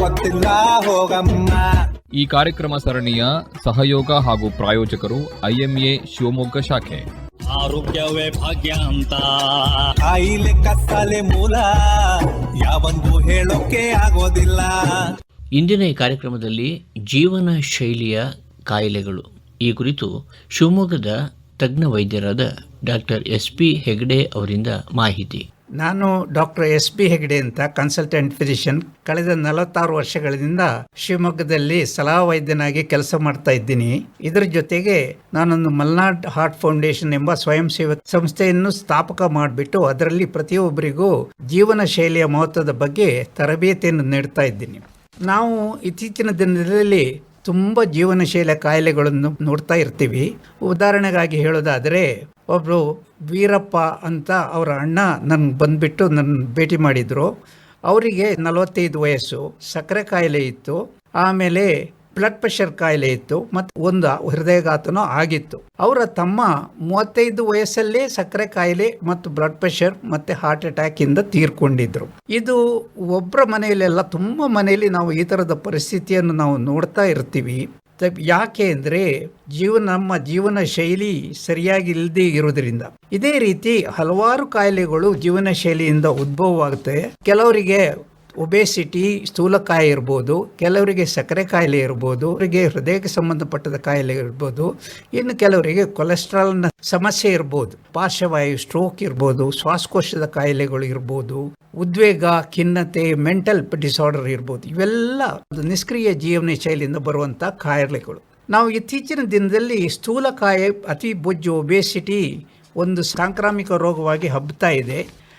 ಗೊತ್ತಿಲ್ಲ ಹೋಗಮ್ಮ. ಈ ಕಾರ್ಯಕ್ರಮ ಸರಣಿಯ ಸಹಯೋಗ ಹಾಗೂ ಪ್ರಾಯೋಜಕರು ಐಎಂಎ ಶಿವಮೊಗ್ಗ ಶಾಖೆ. ಆರೋಗ್ಯವೇ ಭಾಗ್ಯ ಅಂತ. ಕಾಯಿಲೆ ಕತ್ತಲೆ ಮೂಲ ಯಾವಂದು ಹೇಳೋಕೆ ಆಗೋದಿಲ್ಲ. ಇಂದಿನ ಈ ಕಾರ್ಯಕ್ರಮದಲ್ಲಿ ಜೀವನ ಶೈಲಿಯ ಕಾಯಿಲೆಗಳು. ಈ ಕುರಿತು ಶಿವಮೊಗ್ಗದ ತಜ್ಞ ವೈದ್ಯರಾದ ಡಾಕ್ಟರ್ ಎಸ್ ಪಿ ಹೆಗ್ಡೆ ಅವರಿಂದ ಮಾಹಿತಿ. ನಾನು ಡಾಕ್ಟರ್ ಎಸ್ ಪಿ ಹೆಗ್ಡೆ ಅಂತ ಕನ್ಸಲ್ಟೆಂಟ್ ಫಿಸಿಷಿಯನ್. ಕಳೆದ ನಲವತ್ತಾರು ವರ್ಷಗಳಿಂದ ಶಿವಮೊಗ್ಗದಲ್ಲಿ ಸಲಹಾ ವೈದ್ಯನಾಗಿ ಕೆಲಸ ಮಾಡ್ತಾ ಇದ್ದೀನಿ. ಇದರ ಜೊತೆಗೆ ನಾನೊಂದು ಮಲ್ನಾಡ್ ಹಾರ್ಟ್ ಫೌಂಡೇಶನ್ ಎಂಬ ಸ್ವಯಂ ಸೇವಕ ಸಂಸ್ಥೆಯನ್ನು ಸ್ಥಾಪಕ ಮಾಡಿಬಿಟ್ಟು ಅದರಲ್ಲಿ ಪ್ರತಿಯೊಬ್ಬರಿಗೂ ಜೀವನ ಶೈಲಿಯ ಮಹತ್ವದ ಬಗ್ಗೆ ತರಬೇತಿಯನ್ನು ನೀಡ್ತಾ ಇದ್ದೀನಿ. ನಾವು ಇತ್ತೀಚಿನ ದಿನದಲ್ಲಿ ತುಂಬ ಜೀವನ ಶೈಲಿಯ ಕಾಯಿಲೆಗಳನ್ನು ನೋಡ್ತಾ ಇರ್ತೀವಿ. ಉದಾಹರಣೆಗಾಗಿ ಹೇಳೋದಾದರೆ ಒಬ್ಬರು ವೀರಪ್ಪ ಅಂತ ಅವರ ಅಣ್ಣ ನನ್ಗೆ ಬಂದುಬಿಟ್ಟು ನನ್ನ ಭೇಟಿ ಮಾಡಿದರು. ಅವರಿಗೆ ನಲವತ್ತೈದು ವಯಸ್ಸು, ಸಕ್ಕರೆ ಕಾಯಿಲೆ ಇತ್ತು, ಆಮೇಲೆ ಬ್ಲಡ್ ಪ್ರೆಷರ್ ಕಾಯಿಲೆ ಇತ್ತು, ಮತ್ತು ಒಂದು ಹೃದಯಘಾತನೂ ಆಗಿತ್ತು. ಅವರ ತಮ್ಮ ಮೂವತ್ತೈದು ವಯಸ್ಸಲ್ಲೇ ಸಕ್ಕರೆ ಕಾಯಿಲೆ ಮತ್ತು ಬ್ಲಡ್ ಪ್ರೆಷರ್ ಮತ್ತು ಹಾರ್ಟ್ ಅಟ್ಯಾಕ್ ಇಂದ ತೀರ್ಕೊಂಡಿದ್ರು. ಇದು ಒಬ್ಬರ ಮನೆಯಲ್ಲೆಲ್ಲ ತುಂಬ ಮನೆಯಲ್ಲಿ ನಾವು ಈ ಥರದ ಪರಿಸ್ಥಿತಿಯನ್ನು ನಾವು ನೋಡ್ತಾ ಇರ್ತೀವಿ. ಯಾಕೆ ಅಂದರೆ ಜೀವನ, ನಮ್ಮ ಜೀವನ ಶೈಲಿ ಸರಿಯಾಗಿ ಇಲ್ಲದೆ ಇರೋದ್ರಿಂದ. ಇದೇ ರೀತಿ ಹಲವಾರು ಕಾಯಿಲೆಗಳು ಜೀವನ ಶೈಲಿಯಿಂದ ಉದ್ಭವವಾಗುತ್ತೆ. ಕೆಲವರಿಗೆ ಒಬೇಸಿಟಿ ಸ್ಥೂಲಕಾಯ ಇರ್ಬೋದು, ಕೆಲವರಿಗೆ ಸಕ್ಕರೆ ಕಾಯಿಲೆ ಇರ್ಬೋದು, ಅವರಿಗೆ ಹೃದಯಕ್ಕೆ ಸಂಬಂಧಪಟ್ಟದ ಕಾಯಿಲೆ ಇರ್ಬೋದು, ಇನ್ನು ಕೆಲವರಿಗೆ ಕೊಲೆಸ್ಟ್ರಾಲ್ನ ಸಮಸ್ಯೆ ಇರ್ಬೋದು, ಪಾರ್ಶ್ವವಾಯು ಸ್ಟ್ರೋಕ್ ಇರ್ಬೋದು, ಶ್ವಾಸಕೋಶದ ಕಾಯಿಲೆಗಳು ಇರ್ಬೋದು, ಉದ್ವೇಗ, ಖಿನ್ನತೆ ಮೆಂಟಲ್ ಡಿಸಾರ್ಡರ್ ಇರ್ಬೋದು, ಇವೆಲ್ಲ ನಿಷ್ಕ್ರಿಯ ಜೀವನ ಶೈಲಿಯಿಂದ ಬರುವಂಥ ಕಾಯಿಲೆಗಳು. ನಾವು ಇತ್ತೀಚಿನ ದಿನದಲ್ಲಿ ಸ್ಥೂಲಕಾಯ ಅತಿ ಬೊಜ್ಜು ಒಬೆಸಿಟಿ ಒಂದು ಸಾಂಕ್ರಾಮಿಕ ರೋಗವಾಗಿ ಹಬ್ಬತಾ ಇದೆ.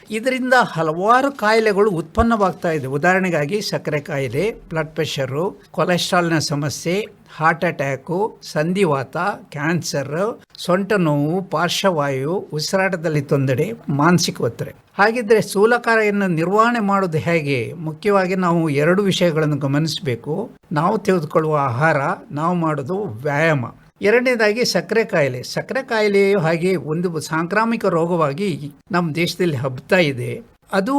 ಇದರಿಂದ ಹಲವಾರು ಕಾಯಿಲೆಗಳು ಉತ್ಪನ್ನವಾಗ್ತಾ ಇದೆ. ಉದಾಹರಣೆಗಾಗಿ ಸಕ್ಕರೆ ಕಾಯಿಲೆ ಬ್ಲಡ್ ಪ್ರೆಷರು ಕೊಲೆಸ್ಟ್ರಾಲ್ನ ಸಮಸ್ಯೆ ಹಾರ್ಟ್ ಅಟ್ಯಾಕು ಸಂಧಿವಾತ ಕ್ಯಾನ್ಸರ್ ಸೊಂಟ ನೋವು, ಪಾರ್ಶ್ವವಾಯು, ಉಸಿರಾಟದಲ್ಲಿ ತೊಂದರೆ, ಮಾನಸಿಕ ಒತ್ತಡ. ಹಾಗಿದ್ರೆ ಸ್ಥೂಲಕಾಯನ್ನು ನಿರ್ವಹಣೆ ಮಾಡೋದು ಹೇಗೆ? ಮುಖ್ಯವಾಗಿ ನಾವು ಎರಡು ವಿಷಯಗಳನ್ನು ಗಮನಿಸಬೇಕು. ನಾವು ತೆಗೆದುಕೊಳ್ಳುವ ಆಹಾರ, ನಾವು ಮಾಡೋದು ವ್ಯಾಯಾಮ. ಎರಡನೇದಾಗಿ ಸಕ್ಕರೆ ಕಾಯಿಲೆ. ಸಕ್ಕರೆ ಕಾಯಿಲೆಯು ಹಾಗೆ ಒಂದು ಸಾಂಕ್ರಾಮಿಕ ರೋಗವಾಗಿ ನಮ್ಮ ದೇಶದಲ್ಲಿ ಹಬ್ಬತಾ ಇದೆ. ಅದು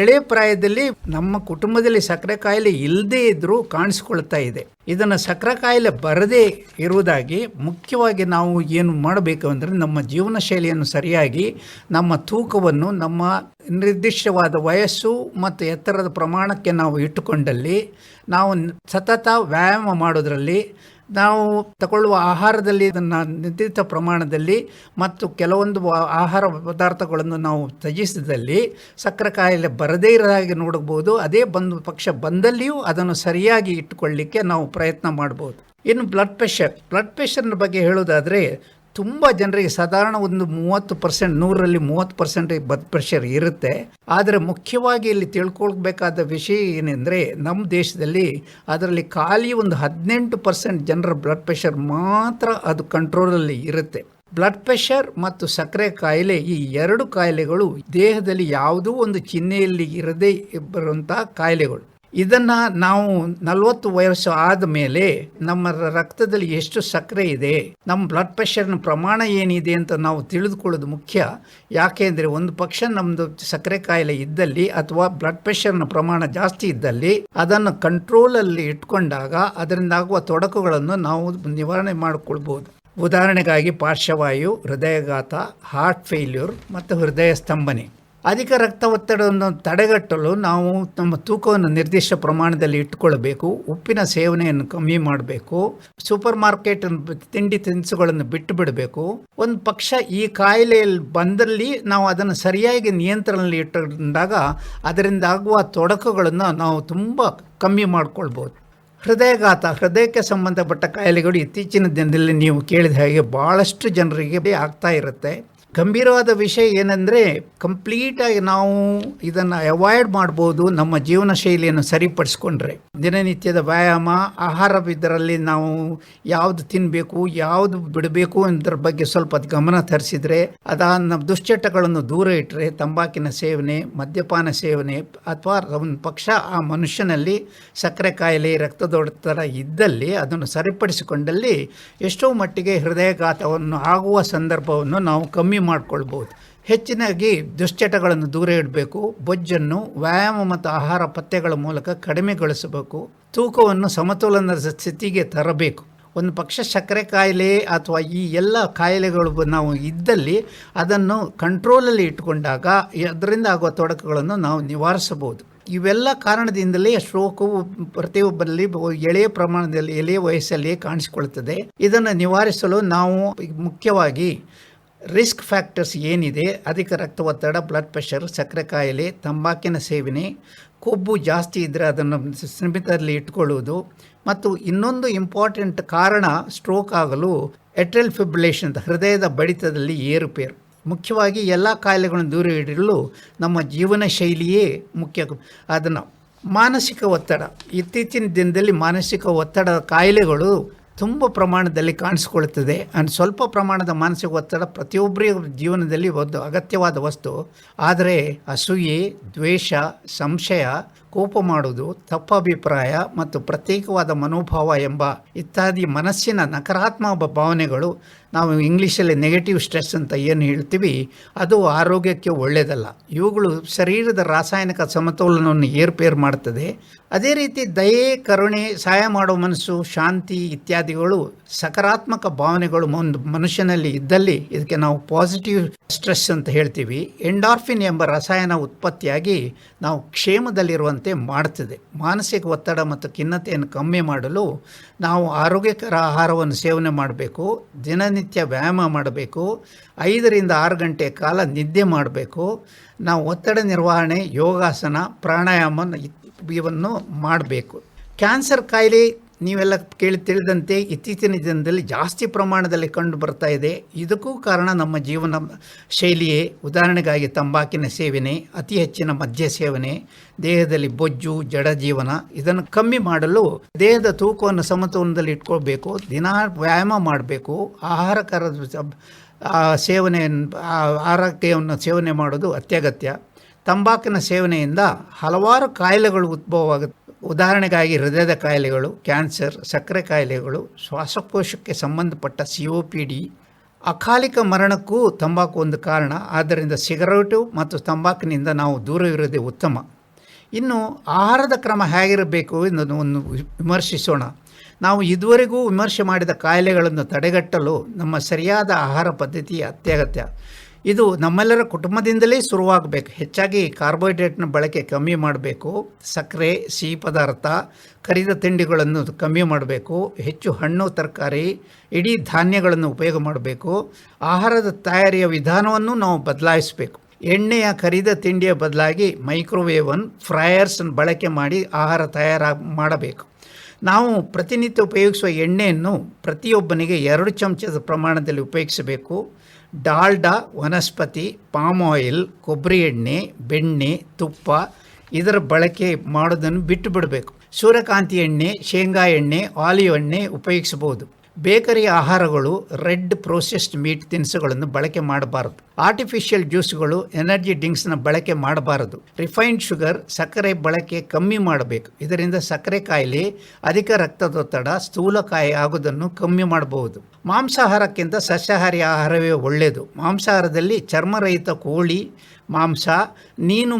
ಎಳೆ ಪ್ರಾಯದಲ್ಲಿ ನಮ್ಮ ಕುಟುಂಬದಲ್ಲಿ ಸಕ್ಕರೆ ಕಾಯಿಲೆ ಇಲ್ಲದೇ ಇದ್ದರೂ ಕಾಣಿಸ್ಕೊಳ್ತಾ ಇದೆ. ಇದನ್ನು ಸಕ್ಕರೆ ಕಾಯಿಲೆ ಬರದೇ ಇರುವುದಾಗಿ ಮುಖ್ಯವಾಗಿ ನಾವು ಏನು ಮಾಡಬೇಕು ಅಂದರೆ ನಮ್ಮ ಜೀವನ ಶೈಲಿಯನ್ನು ಸರಿಯಾಗಿ, ನಮ್ಮ ತೂಕವನ್ನು, ನಮ್ಮ ನಿರ್ದಿಷ್ಟವಾದ ವಯಸ್ಸು ಮತ್ತು ಎತ್ತರದ ಪ್ರಮಾಣಕ್ಕೆ ನಾವು ಇಟ್ಟುಕೊಂಡಲ್ಲಿ, ನಾವು ಸತತ ವ್ಯಾಯಾಮ ಮಾಡೋದ್ರಲ್ಲಿ ನಾವು ತಗೊಳ್ಳುವ ಆಹಾರದಲ್ಲಿ ಇದನ್ನು ನಿರ್ದಿಷ್ಟ ಪ್ರಮಾಣದಲ್ಲಿ ಮತ್ತು ಕೆಲವೊಂದು ಆಹಾರ ಪದಾರ್ಥಗಳನ್ನು ನಾವು ತ್ಯಜಿಸಿದಲ್ಲಿ ಸಕ್ಕರೆ ಕಾಯಿಲೆ ಬರದೇ ಇರೋ ನೋಡಬಹುದು. ಅದೇ ಬಂದು ಪಕ್ಷ ಬಂದಲ್ಲಿಯೂ ಅದನ್ನು ಸರಿಯಾಗಿ ಇಟ್ಟುಕೊಳ್ಳಿಕ್ಕೆ ನಾವು ಪ್ರಯತ್ನ ಮಾಡ್ಬೋದು. ಇನ್ನು ಬ್ಲಡ್ ಪ್ರೆಷರ್ ಬ್ಲಡ್ ಪ್ರೆಷರ್ನ ಬಗ್ಗೆ ಹೇಳೋದಾದರೆ ತುಂಬ ಜನರಿಗೆ ಸಾಧಾರಣ ಒಂದು ಮೂವತ್ತು ಪರ್ಸೆಂಟ್, ನೂರರಲ್ಲಿ ಮೂವತ್ತು ಪರ್ಸೆಂಟ್ ಬ್ಲಡ್ ಪ್ರೆಷರ್ ಇರುತ್ತೆ. ಆದರೆ ಮುಖ್ಯವಾಗಿ ಇಲ್ಲಿ ತಿಳ್ಕೊಳ್ಬೇಕಾದ ವಿಷಯ ಏನೆಂದರೆ ನಮ್ಮ ದೇಶದಲ್ಲಿ ಅದರಲ್ಲಿ ಖಾಲಿ ಒಂದು ಹದಿನೆಂಟು ಪರ್ಸೆಂಟ್ ಜನರ ಬ್ಲಡ್ ಪ್ರೆಷರ್ ಮಾತ್ರ ಅದು ಕಂಟ್ರೋಲಲ್ಲಿ ಇರುತ್ತೆ. ಬ್ಲಡ್ ಪ್ರೆಷರ್ ಮತ್ತು ಸಕ್ಕರೆ ಕಾಯಿಲೆ ಈ ಎರಡು ಕಾಯಿಲೆಗಳು ದೇಹದಲ್ಲಿ ಯಾವುದೋ ಒಂದು ಚಿಹ್ನೆಯಲ್ಲಿ ಇರದೇ ಬರುವಂಥ ಕಾಯಿಲೆಗಳು. ಇದನ್ನು ನಾವು ನಲವತ್ತು ವಯಸ್ಸು ಆದ ಮೇಲೆ ನಮ್ಮ ರಕ್ತದಲ್ಲಿ ಎಷ್ಟು ಸಕ್ಕರೆ ಇದೆ, ನಮ್ಮ ಬ್ಲಡ್ ಪ್ರೆಷರ್ನ ಪ್ರಮಾಣ ಏನಿದೆ ಅಂತ ನಾವು ತಿಳಿದುಕೊಳ್ಳೋದು ಮುಖ್ಯ. ಯಾಕೆಂದರೆ ಒಂದು ಪಕ್ಷ ನಮ್ಮದು ಸಕ್ಕರೆ ಕಾಯಿಲೆ ಇದ್ದಲ್ಲಿ ಅಥವಾ ಬ್ಲಡ್ ಪ್ರೆಷರ್ನ ಪ್ರಮಾಣ ಜಾಸ್ತಿ ಇದ್ದಲ್ಲಿ ಅದನ್ನು ಕಂಟ್ರೋಲಲ್ಲಿ ಇಟ್ಕೊಂಡಾಗ ಅದರಿಂದ ಆಗುವ ತೊಡಕುಗಳನ್ನು ನಾವು ನಿವಾರಣೆ ಮಾಡಿಕೊಳ್ಬೋದು. ಉದಾಹರಣೆಗಾಗಿ ಪಾರ್ಶ್ವವಾಯು, ಹೃದಯಘಾತ ಹಾರ್ಟ್ ಫೇಲ್ಯೂರ್ ಮತ್ತು ಹೃದಯ ಸ್ತಂಭನೆ. ಅಧಿಕ ರಕ್ತ ಒತ್ತಡವನ್ನು ತಡೆಗಟ್ಟಲು ನಾವು ನಮ್ಮ ತೂಕವನ್ನು ನಿರ್ದಿಷ್ಟ ಪ್ರಮಾಣದಲ್ಲಿ ಇಟ್ಟುಕೊಳ್ಬೇಕು ಉಪ್ಪಿನ ಸೇವನೆಯನ್ನು ಕಮ್ಮಿ ಮಾಡಬೇಕು ಸೂಪರ್ ಮಾರ್ಕೆಟ್ ತಿಂಡಿ ತಿನಿಸುಗಳನ್ನು ಬಿಟ್ಟು ಬಿಡಬೇಕು. ಒಂದು ಪಕ್ಷ ಈ ಕಾಯಿಲೆಯಲ್ಲಿ ಬಂದಲ್ಲಿ ನಾವು ಅದನ್ನು ಸರಿಯಾಗಿ ನಿಯಂತ್ರಣದಲ್ಲಿ ಇಟ್ಟುಕೊಂಡಾಗ ಅದರಿಂದ ಆಗುವ ತೊಡಕುಗಳನ್ನು ನಾವು ತುಂಬ ಕಮ್ಮಿ ಮಾಡಿಕೊಳ್ಬೋದು. ಹೃದಯಘಾತ, ಹೃದಯಕ್ಕೆ ಸಂಬಂಧಪಟ್ಟ ಕಾಯಿಲೆಗಳು ಇತ್ತೀಚಿನ ದಿನದಲ್ಲಿ ನೀವು ಕೇಳಿದ ಹಾಗೆ ಭಾಳಷ್ಟು ಜನರಿಗೆ ಆಗ್ತಾ ಇರುತ್ತೆ. ಗಂಭೀರವಾದ ವಿಷಯ ಏನಂದರೆ ಕಂಪ್ಲೀಟಾಗಿ ನಾವು ಇದನ್ನು ಅವಾಯ್ಡ್ ಮಾಡ್ಬೋದು ನಮ್ಮ ಜೀವನ ಶೈಲಿಯನ್ನು ಸರಿಪಡಿಸ್ಕೊಂಡ್ರೆ. ದಿನನಿತ್ಯದ ವ್ಯಾಯಾಮ ಆಹಾರ ಇದರಲ್ಲಿ ನಾವು ಯಾವುದು ತಿನ್ನಬೇಕು ಯಾವುದು ಬಿಡಬೇಕು ಅನ್ನೋದ್ರ ಬಗ್ಗೆ ಸ್ವಲ್ಪ ಗಮನ ತರಿಸಿದರೆ ಅದ ನಮ್ಮ ದುಶ್ಚಟಗಳನ್ನು ದೂರ ಇಟ್ಟರೆ ತಂಬಾಕಿನ ಸೇವನೆ, ಮದ್ಯಪಾನ ಸೇವನೆ ಅಥವಾ ಒಂದು ಪಕ್ಷ ಆ ಮನುಷ್ಯನಲ್ಲಿ ಸಕ್ಕರೆ ಕಾಯಿಲೆ, ರಕ್ತದೊತ್ತಡ ಇದ್ದಲ್ಲಿ ಅದನ್ನು ಸರಿಪಡಿಸಿಕೊಂಡಲ್ಲಿ ಎಷ್ಟೋ ಮಟ್ಟಿಗೆ ಹೃದಯಘಾತವನ್ನು ಆಗುವ ಸಂದರ್ಭವನ್ನು ನಾವು ಕಮ್ಮಿ ಮಾಡಿಕೊಳ್ಬೋದು ಹೆಚ್ಚಿನಾಗಿ ದುಶ್ಚಟಗಳನ್ನು ದೂರ ಇಡಬೇಕು, ಬೊಜ್ಜನ್ನು, ವ್ಯಾಯಾಮ ಮತ್ತು ಆಹಾರ ಪಥ್ಯಗಳ ಮೂಲಕ ಕಡಿಮೆಗೊಳಿಸಬೇಕು ತೂಕವನ್ನು ಸಮತೋಲನದ ಸ್ಥಿತಿಗೆ ತರಬೇಕು. ಒಂದು ಪಕ್ಷ ಸಕ್ಕರೆ ಕಾಯಿಲೆ ಅಥವಾ ಈ ಎಲ್ಲ ಕಾಯಿಲೆಗಳು ನಾವು ಇದ್ದಲ್ಲಿ ಅದನ್ನು ಕಂಟ್ರೋಲಲ್ಲಿ ಇಟ್ಟುಕೊಂಡಾಗ ಅದರಿಂದ ಆಗುವ ತೊಡಕುಗಳನ್ನು ನಾವು ನಿವಾರಿಸಬಹುದು. ಇವೆಲ್ಲ ಕಾರಣದಿಂದಲೇ ಸ್ಟ್ರೋಕು ಪ್ರತಿಯೊಬ್ಬರಲ್ಲಿ ಎಳೆಯ ಪ್ರಮಾಣದಲ್ಲಿ, ಎಳೆಯ ವಯಸ್ಸಲ್ಲಿಯೇ ಕಾಣಿಸಿಕೊಳ್ಳುತ್ತದೆ. ಇದನ್ನು ನಿವಾರಿಸಲು ನಾವು ಮುಖ್ಯವಾಗಿ ರಿಸ್ಕ್ ಫ್ಯಾಕ್ಟರ್ಸ್ ಏನಿದೆ, ಅಧಿಕ ರಕ್ತ ಒತ್ತಡ ಬ್ಲಡ್ ಪ್ರೆಷರ್, ಸಕ್ಕರೆ ಕಾಯಿಲೆ, ತಂಬಾಕಿನ ಸೇವನೆ, ಕೊಬ್ಬು ಜಾಸ್ತಿ ಇದ್ದರೆ ಅದನ್ನು ಸೀಮಿತದಲ್ಲಿ ಇಟ್ಕೊಳ್ಳುವುದು ಮತ್ತು ಇನ್ನೊಂದು ಇಂಪಾರ್ಟೆಂಟ್ ಕಾರಣ ಸ್ಟ್ರೋಕ್ ಆಗಲು ಎಟ್ರಲ್ ಫಿಬ್ರಿಲೇಷನ್ ಹೃದಯದ ಬಡಿತದಲ್ಲಿ ಏರುಪೇರು. ಮುಖ್ಯವಾಗಿ ಎಲ್ಲ ಕಾಯಿಲೆಗಳನ್ನು ದೂರ ಇಡಲು ನಮ್ಮ ಜೀವನ ಶೈಲಿಯೇ ಮುಖ್ಯ. ಅದನ್ನು ಮಾನಸಿಕ ಒತ್ತಡ. ಇತ್ತೀಚಿನ ದಿನದಲ್ಲಿ ಮಾನಸಿಕ ಒತ್ತಡ ಕಾಯಿಲೆಗಳು ತುಂಬ ಪ್ರಮಾಣದಲ್ಲಿ ಕಾಣಿಸ್ಕೊಳ್ತದೆ. ಆ್ಯಂಡ್ ಸ್ವಲ್ಪ ಪ್ರಮಾಣದ ಮಾನಸಿಕ ಒತ್ತಡ ಪ್ರತಿಯೊಬ್ಬರ ಜೀವನದಲ್ಲಿ ಒಂದು ಅಗತ್ಯವಾದ ವಸ್ತು. ಆದರೆ ಅಸೂಯೆ, ದ್ವೇಷ, ಸಂಶಯ ಕೋಪ ಮಾಡುವುದು, ತಪ್ಪಭಿಪ್ರಾಯ ಮತ್ತು ಪ್ರತ್ಯೇಕವಾದ ಮನೋಭಾವ ಎಂಬ ಇತ್ಯಾದಿ ಮನಸ್ಸಿನ ನಕಾರಾತ್ಮಕ ಭಾವನೆಗಳು ನಾವು ಇಂಗ್ಲೀಷಲ್ಲಿ ನೆಗೆಟಿವ್ ಸ್ಟ್ರೆಸ್ ಅಂತ ಏನು ಹೇಳ್ತೀವಿ, ಅದು ಆರೋಗ್ಯಕ್ಕೆ ಒಳ್ಳೆಯದಲ್ಲ. ಇವುಗಳು ಶರೀರದ ರಾಸಾಯನಿಕ ಸಮತೋಲನವನ್ನು ಏರ್ಪೇರು ಮಾಡ್ತದೆ. ಅದೇ ರೀತಿ ದಯೆ, ಕರುಣೆ, ಸಹಾಯ ಮಾಡೋ ಮನಸ್ಸು, ಶಾಂತಿ ಇತ್ಯಾದಿಗಳು ಸಕಾರಾತ್ಮಕ ಭಾವನೆಗಳು ಒಂದು ಮನುಷ್ಯನಲ್ಲಿ ಇದ್ದಲ್ಲಿ ಇದಕ್ಕೆ ನಾವು ಪಾಸಿಟಿವ್ ಸ್ಟ್ರೆಸ್ ಅಂತ ಹೇಳ್ತೀವಿ. ಎಂಡಾರ್ಫಿನ್ ಎಂಬ ರಸಾಯನ ಉತ್ಪತ್ತಿಯಾಗಿ ನಾವು ಕ್ಷೇಮದಲ್ಲಿರುವಂತೆ ಮಾಡುತ್ತದೆ ಮಾನಸಿಕ ಒತ್ತಡ ಮತ್ತು ಖಿನ್ನತೆಯನ್ನು ಕಮ್ಮಿ ಮಾಡಲು ನಾವು ಆರೋಗ್ಯಕರ ಆಹಾರವನ್ನು ಸೇವನೆ ಮಾಡಬೇಕು, ದಿನನಿತ್ಯ ವ್ಯಾಯಾಮ ಮಾಡಬೇಕು, ಐದರಿಂದ ಆರು ಗಂಟೆ ಕಾಲ ನಿದ್ದೆ ಮಾಡಬೇಕು, ನಾವು ಒತ್ತಡ ನಿರ್ವಹಣೆ ಯೋಗಾಸನ, ಪ್ರಾಣಾಯಾಮ ಇವನ್ನು ಮಾಡಬೇಕು. ಕ್ಯಾನ್ಸರ್ ಕಾಯಿಲೆ ನೀವೆಲ್ಲ ಕೇಳಿ ತಿಳಿದಂತೆ ಇತ್ತೀಚಿನ ದಿನದಲ್ಲಿ ಜಾಸ್ತಿ ಪ್ರಮಾಣದಲ್ಲಿ ಕಂಡು ಬರ್ತಾ ಇದೆ. ಇದಕ್ಕೂ ಕಾರಣ ನಮ್ಮ ಜೀವನ ಶೈಲಿಯೇ. ಉದಾಹರಣೆಗಾಗಿ ತಂಬಾಕಿನ ಸೇವನೆ, ಅತಿ ಹೆಚ್ಚಿನ ಮದ್ಯ ಸೇವನೆ, ದೇಹದಲ್ಲಿ ಬೊಜ್ಜು, ಜಡ ಜೀವನ ಇದನ್ನು ಕಮ್ಮಿ ಮಾಡಲು ದೇಹದ ತೂಕವನ್ನು ಸಮತೋಲನದಲ್ಲಿ ಇಟ್ಕೊಳ್ಬೇಕು, ದಿನ ವ್ಯಾಯಾಮ ಮಾಡಬೇಕು ಆಹಾರಕರ ಸೇವನೆ ಆರೋಗ್ಯವನ್ನು ಸೇವನೆ ಮಾಡೋದು ಅತ್ಯಗತ್ಯ. ತಂಬಾಕಿನ ಸೇವನೆಯಿಂದ ಹಲವಾರು ಕಾಯಿಲೆಗಳು ಉದ್ಭವವಾಗುತ್ತೆ ಉದಾಹರಣೆಗಾಗಿ ಹೃದಯದ ಕಾಯಿಲೆಗಳು, ಕ್ಯಾನ್ಸರ್, ಸಕ್ಕರೆ ಕಾಯಿಲೆಗಳು, ಶ್ವಾಸಕೋಶಕ್ಕೆ ಸಂಬಂಧಪಟ್ಟ ಸಿ ಒ ಪಿ ಡಿ ಅಕಾಲಿಕ ಮರಣಕ್ಕೂ ತಂಬಾಕು ಒಂದು ಕಾರಣ. ಆದ್ದರಿಂದ ಸಿಗರೇಟು ಮತ್ತು ತಂಬಾಕಿನಿಂದ ನಾವು ದೂರವಿರೋದೇ ಉತ್ತಮ. ಇನ್ನು ಆಹಾರದ ಕ್ರಮ ಹೇಗಿರಬೇಕು ಎಂದು ಒಂದು ವಿಮರ್ಶಿಸೋಣ. ನಾವು ಇದುವರೆಗೂ ವಿಮರ್ಶೆ ಮಾಡಿದ ಕಾಯಿಲೆಗಳನ್ನು ತಡೆಗಟ್ಟಲು ನಮ್ಮ ಸರಿಯಾದ ಆಹಾರ ಪದ್ಧತಿ ಅತ್ಯಗತ್ಯ. ಇದು ನಮ್ಮೆಲ್ಲರ ಕುಟುಂಬದಿಂದಲೇ ಶುರುವಾಗಬೇಕು. ಹೆಚ್ಚಾಗಿ ಕಾರ್ಬೋಹೈಡ್ರೇಟ್ನ ಬಳಕೆ ಕಮ್ಮಿ ಮಾಡಬೇಕು. ಸಕ್ಕರೆ, ಸಿಹಿ ಪದಾರ್ಥ ಕರಿದ ತಿಂಡಿಗಳನ್ನು ಕಮ್ಮಿ ಮಾಡಬೇಕು. ಹೆಚ್ಚು ಹಣ್ಣು, ತರಕಾರಿ, ಇಡೀ ಧಾನ್ಯಗಳನ್ನು ಉಪಯೋಗ ಮಾಡಬೇಕು. ಆಹಾರದ ತಯಾರಿಯ ವಿಧಾನವನ್ನು ನಾವು ಬದಲಾಯಿಸಬೇಕು. ಎಣ್ಣೆಯ ಕರಿದ ತಿಂಡಿಯ ಬದಲಾಗಿ ಮೈಕ್ರೋವೇವನ್ ಫ್ರೈಯರ್ಸನ್ನು ಬಳಕೆ ಮಾಡಿ ಆಹಾರ ತಯಾರ ಮಾಡಬೇಕು. ನಾವು ಪ್ರತಿನಿತ್ಯ ಉಪಯೋಗಿಸುವ ಎಣ್ಣೆಯನ್ನು ಪ್ರತಿಯೊಬ್ಬನಿಗೆ ಎರಡು ಚಮಚದ ಪ್ರಮಾಣದಲ್ಲಿ ಉಪಯೋಗಿಸಬೇಕು. ಡಾಲ್ಡಾ ವನಸ್ಪತಿ ಪಾಮ್ ಆಯಿಲ್ ಕೊಬ್ಬರಿ ಎಣ್ಣೆ ಬೆಣ್ಣೆ ತುಪ್ಪ ಇದರ ಬಳಕೆ ಮಾಡೋದನ್ನು ಬಿಟ್ಟು ಬಿಡಬೇಕು ಸೂರ್ಯಕಾಂತಿ ಎಣ್ಣೆ ಶೇಂಗಾ ಎಣ್ಣೆ ಆಲಿವ್ ಎಣ್ಣೆ ಉಪಯೋಗಿಸಬಹುದು ಬೇಕರಿ ಆಹಾರಗಳು ರೆಡ್ ಪ್ರೋಸೆಸ್ಡ್ ಮೀಟ್ ತಿನಿಸುಗಳನ್ನು ಬಳಕೆ ಮಾಡಬಾರದು. ಆರ್ಟಿಫಿಷಿಯಲ್ ಜ್ಯೂಸ್ಗಳು ಎನರ್ಜಿ ಡ್ರಿಂಕ್ಸ್ನ ಬಳಕೆ ಮಾಡಬಾರದು. ರಿಫೈನ್ಡ್ ಶುಗರ್ ಸಕ್ಕರೆ ಬಳಕೆ ಕಮ್ಮಿ ಮಾಡಬೇಕು. ಇದರಿಂದ ಸಕ್ಕರೆ ಕಾಯಿಲೆ, ಅಧಿಕ ರಕ್ತದೊತ್ತಡ ಸ್ಥೂಲಕಾಯಿ ಆಗುವುದನ್ನು ಕಮ್ಮಿ ಮಾಡಬಹುದು. ಮಾಂಸಾಹಾರಕ್ಕಿಂತ ಸಸ್ಯಾಹಾರಿ ಆಹಾರವೇ ಒಳ್ಳೆಯದು. ಮಾಂಸಾಹಾರದಲ್ಲಿ ಚರ್ಮರಹಿತ ಕೋಳಿ, ಮಾಂಸ, ನೀನು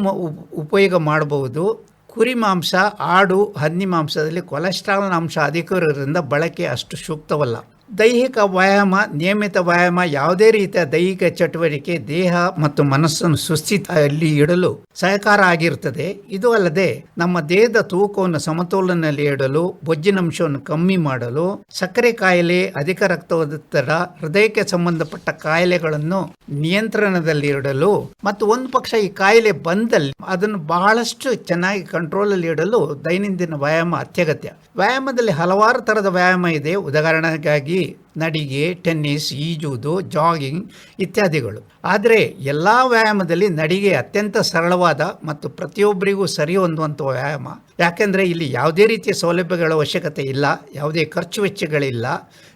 ಉಪಯೋಗ ಮಾಡಬಹುದು. ಕುರಿ ಮಾಂಸ ಆಡು ಹನ್ನಿ ಮಾಂಸದಲ್ಲಿ ಕೊಲೆಸ್ಟ್ರಾಲ್ನ ಅಂಶ ಅಧಿಕ ಇರೋದ್ರಿಂದ ಬಳಕೆ ಅಷ್ಟು ಸೂಕ್ತವಲ್ಲ. ದೈಹಿಕ ವ್ಯಾಯಾಮ, ನಿಯಮಿತ ವ್ಯಾಯಾಮ ಯಾವುದೇ ರೀತಿಯ ದೈಹಿಕ ಚಟುವಟಿಕೆ, ದೇಹ ಮತ್ತು ಮನಸ್ಸನ್ನು ಸುಸ್ಥಿತಿಯಲ್ಲಿ ಇಡಲು ಸಹಕಾರ ಆಗಿರುತ್ತದೆ. ಇದು ಅಲ್ಲದೆ ನಮ್ಮ ದೇಹದ ತೂಕವನ್ನು ಸಮತೋಲನದಲ್ಲಿ ಇಡಲು, ಬೊಜ್ಜಿನಂಶವನ್ನು ಕಮ್ಮಿ ಮಾಡಲು, ಸಕ್ಕರೆ ಕಾಯಿಲೆ, ಅಧಿಕ ರಕ್ತದೊತ್ತಡ, ಹೃದಯಕ್ಕೆ ಸಂಬಂಧಪಟ್ಟ ಕಾಯಿಲೆಗಳನ್ನು ನಿಯಂತ್ರಣದಲ್ಲಿ ಇಡಲು ಮತ್ತು ಒಂದು ಪಕ್ಷ ಈ ಕಾಯಿಲೆ ಬಂದಲ್ಲಿ ಅದನ್ನು ಬಹಳಷ್ಟು ಚೆನ್ನಾಗಿ ಕಂಟ್ರೋಲ್ ಅಲ್ಲಿ ಇಡಲು ದೈನಂದಿನ ವ್ಯಾಯಾಮ ಅತ್ಯಗತ್ಯ. ವ್ಯಾಯಾಮದಲ್ಲಿ ಹಲವಾರು ತರದ ವ್ಯಾಯಾಮ ಇದೆ. ಉದಾಹರಣೆಗಾಗಿ ನಡಿಗೆ, ಟೆನ್ನಿಸ್ ಈಜುವುದು ಜಾಗಿಂಗ್ ಇತ್ಯಾದಿಗಳು. ಆದರೆ ಎಲ್ಲ ವ್ಯಾಯಾಮದಲ್ಲಿ ನಡಿಗೆ ಅತ್ಯಂತ ಸರಳವಾದ ಮತ್ತು ಪ್ರತಿಯೊಬ್ಬರಿಗೂ ಸರಿ ಹೊಂದುವಂಥ ವ್ಯಾಯಾಮ. ಯಾಕೆಂದರೆ ಇಲ್ಲಿ ಯಾವುದೇ ರೀತಿಯ ಸೌಲಭ್ಯಗಳ ಅವಶ್ಯಕತೆ ಇಲ್ಲ, ಯಾವುದೇ ಖರ್ಚು ವೆಚ್ಚಗಳಿಲ್ಲ,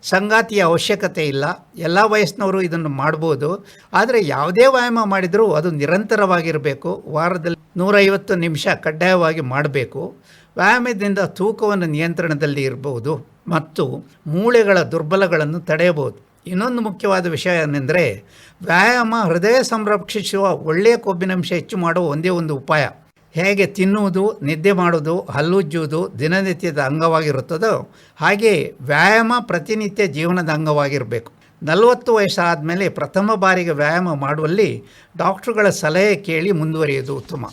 ಸಂಗಾತಿಯ ಅವಶ್ಯಕತೆ ಇಲ್ಲ, ಎಲ್ಲ ವಯಸ್ಸಿನವರು ಇದನ್ನು ಮಾಡ್ಬೋದು. ಆದರೆ ಯಾವುದೇ ವ್ಯಾಯಾಮ ಮಾಡಿದರೂ ಅದು ನಿರಂತರವಾಗಿರಬೇಕು, ವಾರದಲ್ಲಿ ನೂರೈವತ್ತು ನಿಮಿಷ ಕಡ್ಡಾಯವಾಗಿ ಮಾಡಬೇಕು. ವ್ಯಾಯಾಮದಿಂದ ತೂಕವನ್ನು ನಿಯಂತ್ರಣದಲ್ಲಿ ಇರಬಹುದು ಮತ್ತು ಮೂಳೆಗಳ ದುರ್ಬಲಗಳನ್ನು ತಡೆಯಬಹುದು. ಇನ್ನೊಂದು ಮುಖ್ಯವಾದ ವಿಷಯ ಏನೆಂದರೆ, ವ್ಯಾಯಾಮ ಹೃದಯ ಸಂರಕ್ಷಿಸುವ ಒಳ್ಳೆಯ ಕೊಬ್ಬಿನಂಶ ಹೆಚ್ಚು ಮಾಡುವ ಒಂದೇ ಒಂದು ಉಪಾಯ. ಹೇಗೆ ತಿನ್ನುವುದು, ನಿದ್ದೆ ಮಾಡುವುದು ಹಲ್ಲುಜ್ಜುವುದು ದಿನನಿತ್ಯದ ಅಂಗವಾಗಿರುತ್ತದೋ, ಹಾಗೆ ವ್ಯಾಯಾಮ ಪ್ರತಿನಿತ್ಯ ಜೀವನದ ಅಂಗವಾಗಿರಬೇಕು. ನಲವತ್ತು ವಯಸ್ಸಾದ ಮೇಲೆ ಪ್ರಥಮ ಬಾರಿಗೆ ವ್ಯಾಯಾಮ ಮಾಡುವಲ್ಲಿ ಡಾಕ್ಟ್ರುಗಳ ಸಲಹೆ ಕೇಳಿ ಮುಂದುವರಿಯುವುದು ಉತ್ತಮ.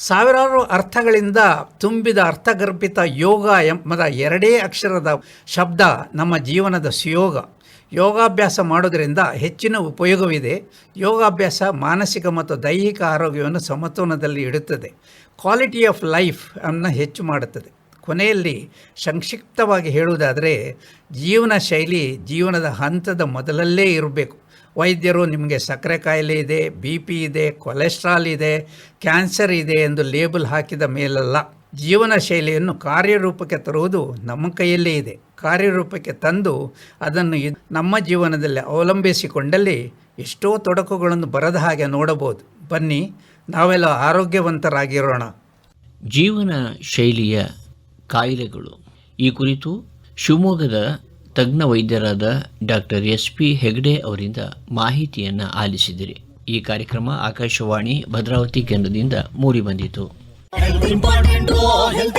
ಸಾವಿರಾರು ಅರ್ಥಗಳಿಂದ ತುಂಬಿದ ಅರ್ಥಗರ್ಭಿತ ಯೋಗ ಎಂಬದ ಎರಡೇ ಅಕ್ಷರದ ಶಬ್ದ ನಮ್ಮ ಜೀವನದ ಸುಯೋಗ. ಯೋಗಾಭ್ಯಾಸ ಮಾಡೋದರಿಂದ ಹೆಚ್ಚಿನ ಉಪಯೋಗವಿದೆ. ಯೋಗಾಭ್ಯಾಸ ಮಾನಸಿಕ ಮತ್ತು ದೈಹಿಕ ಆರೋಗ್ಯವನ್ನು ಸಮತೋಲನದಲ್ಲಿ ಇಡುತ್ತದೆ. ಕ್ವಾಲಿಟಿ ಆಫ್ ಲೈಫ್ ಅನ್ನು ಹೆಚ್ಚು ಮಾಡುತ್ತದೆ. ಕೊನೆಯಲ್ಲಿ ಸಂಕ್ಷಿಪ್ತವಾಗಿ ಹೇಳುವುದಾದರೆ ಜೀವನ ಶೈಲಿ ಜೀವನದ ಹಂತದ ಮೊದಲಲ್ಲೇ ಇರಬೇಕು. ವೈದ್ಯರು ನಿಮಗೆ ಸಕ್ಕರೆ ಕಾಯಿಲೆ ಇದೆ, ಬಿ ಪಿ ಇದೆ, ಕೊಲೆಸ್ಟ್ರಾಲ್ ಇದೆ, ಕ್ಯಾನ್ಸರ್ ಇದೆ ಎಂದು ಲೇಬಲ್ ಹಾಕಿದ ಮೇಲಲ್ಲ. ಜೀವನ ಶೈಲಿಯನ್ನು ಕಾರ್ಯರೂಪಕ್ಕೆ ತರುವುದು ನಮ್ಮ ಕೈಯಲ್ಲೇ ಇದೆ. ಕಾರ್ಯರೂಪಕ್ಕೆ ತಂದು ಅದನ್ನು ನಮ್ಮ ಜೀವನದಲ್ಲಿ ಅವಲಂಬಿಸಿಕೊಂಡಲ್ಲಿ ಎಷ್ಟೋ ತೊಡಕುಗಳನ್ನು ಬರದ ಹಾಗೆ ನೋಡಬಹುದು. ಬನ್ನಿ, ನಾವೆಲ್ಲ ಆರೋಗ್ಯವಂತರಾಗಿರೋಣ. ಜೀವನ ಶೈಲಿಯ ಕಾಯಿಲೆಗಳು. ಈ ಕುರಿತು ಶಿವಮೊಗ್ಗದ ತಜ್ಞ ವೈದ್ಯರಾದ ಡಾಕ್ಟರ್ ಎಸ್ ಪಿ ಹೆಗ್ಡೆ ಅವರಿಂದ ಮಾಹಿತಿಯನ್ನು ಆಲಿಸಿದಿರಿ. ಈ ಕಾರ್ಯಕ್ರಮ ಆಕಾಶವಾಣಿ, ಭದ್ರಾವತಿ ಕೇಂದ್ರದಿಂದ ಮೂಡಿಬಂದಿತು ಹೆಲ್ತ್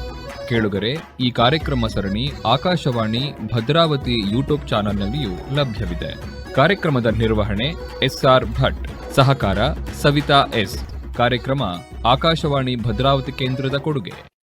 ಕೇಳುಗರೆ, ಈ ಕಾರ್ಯಕ್ರಮ ಸರಣಿ ಆಕಾಶವಾಣಿ ಭದ್ರಾವತಿ ಯೂಟ್ಯೂಬ್ ಚಾನೆಲ್ನಲ್ಲಿಯೂ ಲಭ್ಯವಿದೆ. ಕಾರ್ಯಕ್ರಮದ ನಿರ್ವಹಣೆ ಎಸ್ಆರ್ ಭಟ್, ಸಹಕಾರ ಸವಿತಾ ಎಸ್. ಕಾರ್ಯಕ್ರಮ ಆಕಾಶವಾಣಿ ಭದ್ರಾವತಿ ಕೇಂದ್ರದ ಕೊಡುಗೆ.